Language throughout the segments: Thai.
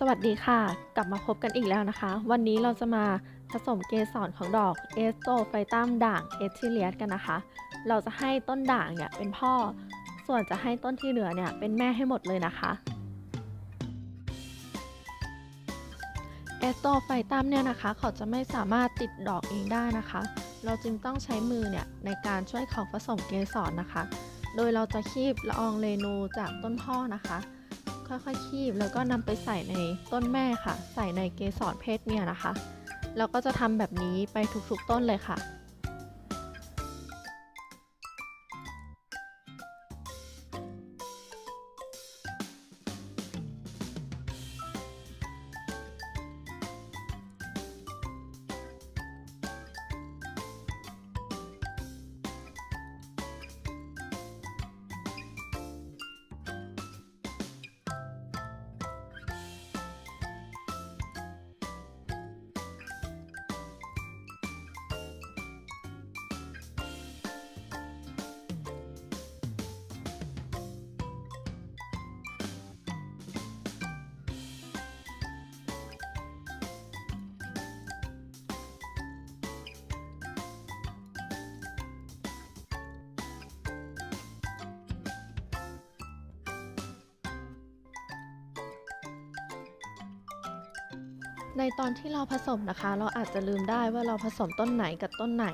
สวัสดีค่ะ กลับมาพบกันอีกแล้วนะคะ วันนี้เราจะมาผสมเกสรของดอกเอสโตไฟตัมด่างเอทิเลียสกันนะคะ เราจะให้ต้นด่างเนี่ยเป็นพ่อ ส่วนจะให้ต้นที่เหลือเนี่ยเป็นแม่ให้หมดเลยนะคะเอสโตไฟตัมเนี่ยนะคะ เขาจะไม่สามารถติดดอกเองได้นะคะ เราจึงต้องใช้มือเนี่ยในการช่วยเขาผสมเกสรนะคะ โดยเราจะคีบละอองเรนูจากต้นพ่อนะคะ ค่อยๆคีบแล้วก็นำไปใส่ในต้นแม่ค่ะ ใส่ในเกสรเพศเมียนะคะ แล้วก็จะทำแบบนี้ไปทุกๆต้นเลยค่ะ ในตอนที่เราผสมนะคะ เราอาจจะลืมได้ว่าเราผสมต้นไหนกับต้นไหน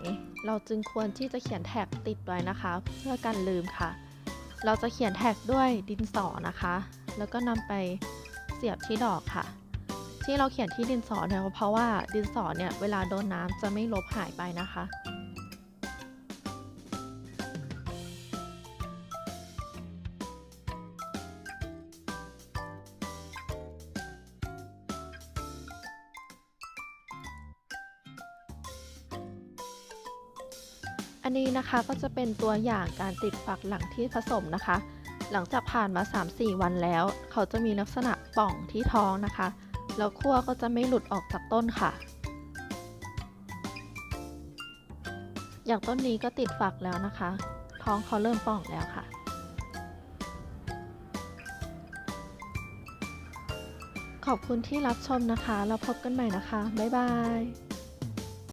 เราจึงควรที่จะเขียนแท็กติดไว้นะคะ เพื่อกันลืมค่ะ เราจะเขียนแท็กด้วยดินสอนะคะ แล้วก็นำไปเสียบที่ดอกค่ะ ที่เราเขียนที่ดินสอเนี่ยเพราะว่าดินสอเนี่ยเวลาโดนน้ำจะไม่ลบหายไปนะคะ นนี้นะคะก็จะเป็นตัวอย่างการติดฝักหลังที่ผสมนะคะ หลังจากผ่านมา 3-4 วันแล้ว เขาจะมีลักษณะป่องที่ท้องนะคะ แล้วขั้วก็จะไม่หลุดออกจากต้นค่ะ อย่างต้นนี้ก็ติดฝักแล้วนะคะ ท้องเขาเริ่มป่องแล้วค่ะขอบคุณที่รับชมนะคะแล้วพบกันใหม่นะคะ บ๊ายบาย